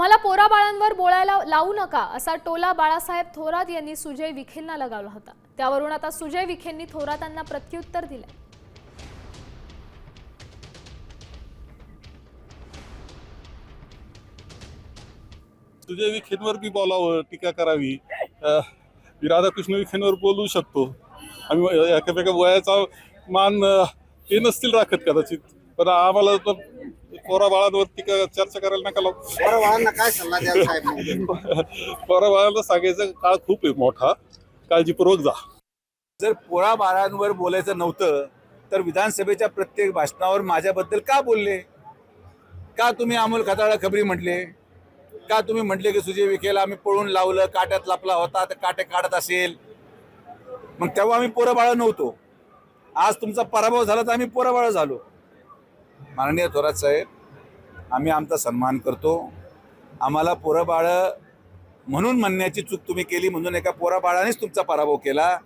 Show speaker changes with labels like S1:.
S1: आम्हाला पोराबाळांवर बोलायला लावू नका असा टोला बाळासाहेब थोरात यांनी सुजय विखेंना लगावला होता. त्यावरून आता सुजय विखेंनी थोरातांना प्रत्युत्तर दिलंय.
S2: सुजय विखेंवर बी बोलावं टीका करावी. राधाकृष्ण विखेंवर बोलू शकतो. आम्ही एकामेका वयाचा मान ते नसतील राखत कदाचित. पण आम्हाला पोरा बाळांवर टीका चर्चा करायला नका लावू.
S3: बरं बाळांना काय सल्ला द्याल साहेब?
S2: पोरा बाळांना सांगायचा काळ खूप आहे मोठा. काळजीपूर्वक जा.
S4: जर पोरा बाळांवर बोलायचं नव्हतं तर विधानसभेच्या प्रत्येक भाषणावर माझ्याबद्दल का बोलले? का तुम्ही अमोल खताळा खबरी म्हटले? का तुम्ही म्हटले की सुजय विखेला आम्ही पळून लावलं काट्यात लपला होता तर काटे काढत असेल? मग तेव्हा आम्ही पोरं बाळ नव्हतो. आज तुमचा पराभव झाला तर आम्ही पोरं बाळ झालो. माननीय थोरात साहेब आम्ही आमचा सन्मान करतो. आम्हाला पोरं म्हणून म्हणण्याची चूक तुम्ही केली म्हणून एका पोराबाळानेच तुमचा पराभव केला.